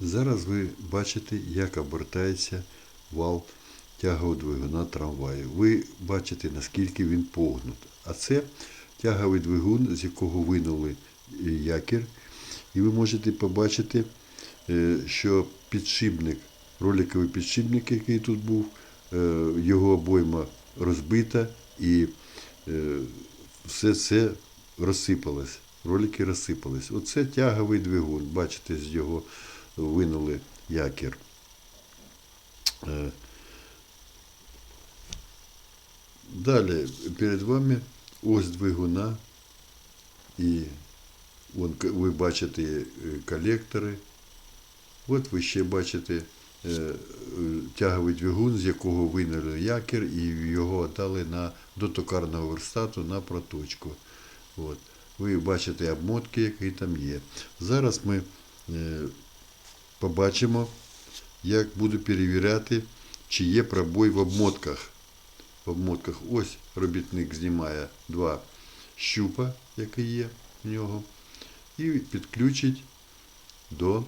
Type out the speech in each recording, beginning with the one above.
Зараз ви бачите, як обертається вал тягового двигуна трамваю. Ви бачите, наскільки він погнут. А це тяговий двигун, з якого винули е, якір. І ви можете побачити, е, що підшипник, роликовий підшипник, який тут був, е, його обойма розбита і все це розсипалось. Ролики розсипались. Оце тяговий двигун. Бачите, з його винули якір. Е, Далі перед вами ось двигуна. І вон, ви бачите е, колектори. От ви ще бачите е, тяговий двигун, з якого винули якір, і його дали на, до токарного верстату на проточку. От. Ви бачите обмотки, які там є. Зараз ми побачимо, як буду перевіряти, чи є пробой в обмотках. В обмотках ось робітник знімає два щупа, які є в нього, і підключить до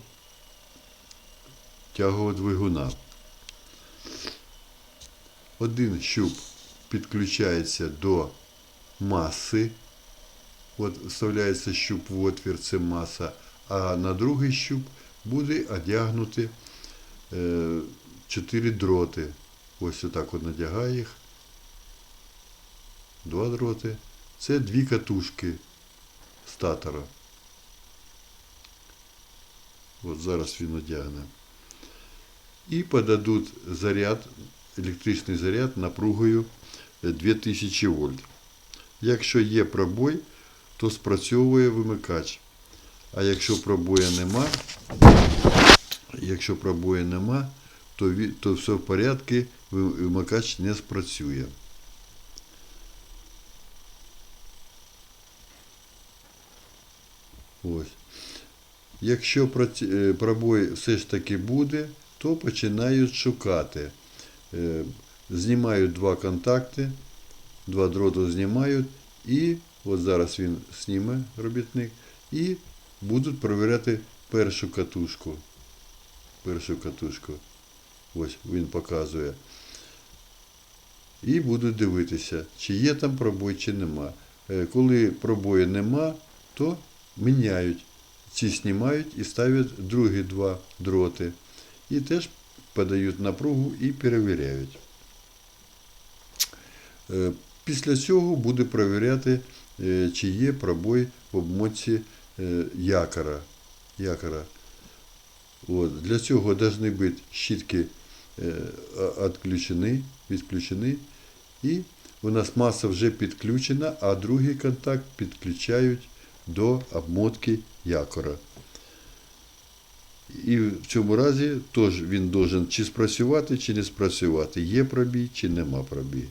тягового двигуна. Один щуп підключається до маси. От вставляється щуп в отвір, це маса, а на другий щуп буде одягнути е, чотири дроти. Ось отак от надягає їх. Два дроти. Це дві катушки статора. От зараз він одягне. І подадуть заряд, електричний заряд напругою е, 2000 вольт. Якщо є пробой, то спрацьовує вимикач. А якщо пробоя нема, якщо пробоя нема, то, то все в порядку, вимикач не спрацює. Ось. Якщо е, пробой все ж таки буде, то починають шукати. Е, Знімають два контакти, два дроти знімають, і от зараз він зніме робітник, і будуть перевіряти першу катушку. Першу катушку. Ось він показує. І будуть дивитися, чи є там пробой, чи нема. Е, Коли пробою нема, то міняють. Ці знімають і ставлять другі два дроти. І теж подають напругу і перевіряють. Е, Після цього буде перевіряти, е, чи є пробой в обмотці якора. якора. От. Для цього повинні бути щітки е, відключені, відключені. І у нас маса вже підключена, а другий контакт підключають до обмотки якора. І в цьому разі теж він должен чи спрацювати, чи не спрацювати. Є пробій, чи нема пробій.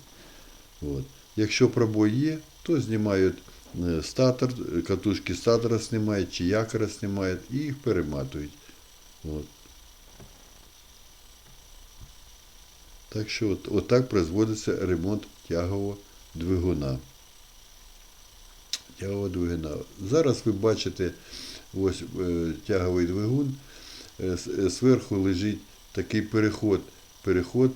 От. Якщо пробой є, то знімають е, статор, е, катушки статора знімають, чи якора знімають і їх перематують. От. Так що от, отак производиться ремонт тягового двигуна. Тягового двигуна. Зараз ви бачите ось е, тяговий двигун. Е, Зверху лежить такий переход, переход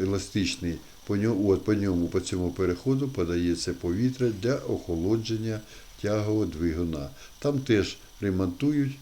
еластичний. По ньому, от, по ньому, по цьому переходу подається повітря для охолодження тягового двигуна. Там теж ремонтують